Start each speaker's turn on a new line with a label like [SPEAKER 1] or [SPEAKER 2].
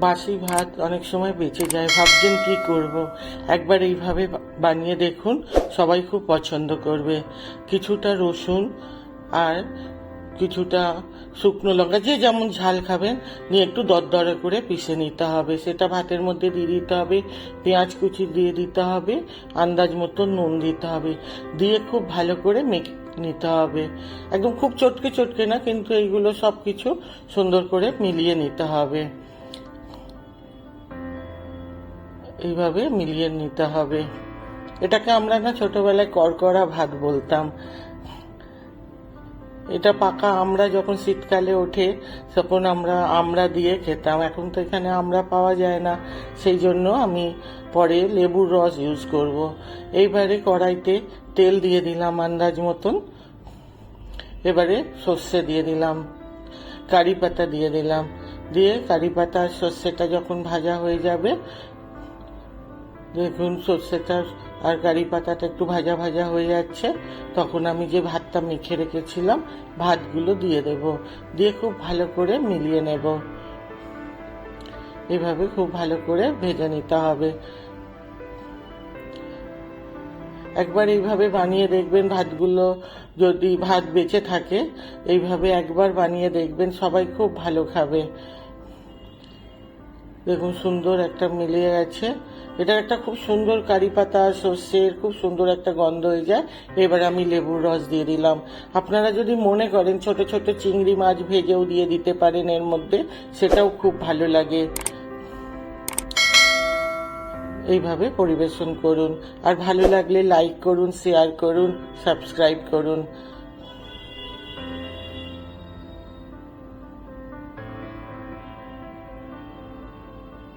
[SPEAKER 1] বাসি ভাত অনেক সময় বেঁচে যায়। ভাবছেন কি করব। একবার এইভাবে বানিয়ে দেখুন, সবাই খুব পছন্দ করবে। কিছুটা রসুন আর কিছুটা শুকনো লঙ্কা, যে যেমন ঝাল খাবেন, নিয়ে একটু দরদরে করে পিষে নিতে হবে। সেটা ভাতের মধ্যে দিয়ে দিতে হবে, পেঁয়াজ কুচি দিয়ে দিতে হবে, আন্দাজ মতো নুন দিতে হবে। দিয়ে খুব ভালো করে মেখে, নিতে হবে। একদম খুব চটকে চটকে না, কিন্তু এইগুলো সব কিছু সুন্দর করে মিলিয়ে নিতে হবে। এইভাবে মিলিয়ে নিতে হবে। এটাকে আমরা না ছোটবেলায় করকরা ভাত বলতাম। এটা পাকা আমরা যখন শীতকালে ওঠে, তখন আমরা আমরা দিয়ে খেতাম। এখন তো এখানে আমরা পাওয়া যায় না। সেই জন্য আমি পরে লেবুর রস ইউজ করব। এইবারে কড়াইতে তেল দিয়ে দিলাম আন্দাজ মতন। এবারে সর্ষে দিয়ে দিলাম। কারি পাতা দিয়ে দিলাম। দিয়ে কারি পাতা সর্ষেটা যখন ভাজা হয়ে যাবে দেখুন সর্ষেটা আর কারি পাতাটা একটু ভাজা ভাজা হয়ে যাচ্ছে। তখন আমি যে ভাতটা মেখে রেখেছিলাম, ভাতগুলো দিয়ে দেব। দিয়ে খুব ভালো করে মিলিয়ে নেব। এভাবে খুব ভালো করে ভেজে নিতে হবে। একবার এইভাবে বানিয়ে দেখবেন ভাতগুলো। যদি ভাত বেঁচে থাকে, এইভাবে একবার বানিয়ে দেখবেন সবাই খুব ভালো খাবে। দেখুন, সুন্দর একটা মিলে গেছে। এটা একটা খুব সুন্দর কারি পাতা, সর্ষের খুব সুন্দর একটা গন্ধ হয়ে যায়। এবার আমি লেবুর রস দিয়ে দিলাম। আপনারা যদি মনে করেন ছোট ছোট চিংড়ি মাছ ভেজেও দিয়ে দিতে পারেন এর মধ্যে, সেটাও খুব ভালো লাগে। এইভাবে পরিবেশন করুন। আর ভালো লাগলে লাইক করুন শেয়ার করুন সাবস্ক্রাইব করুন।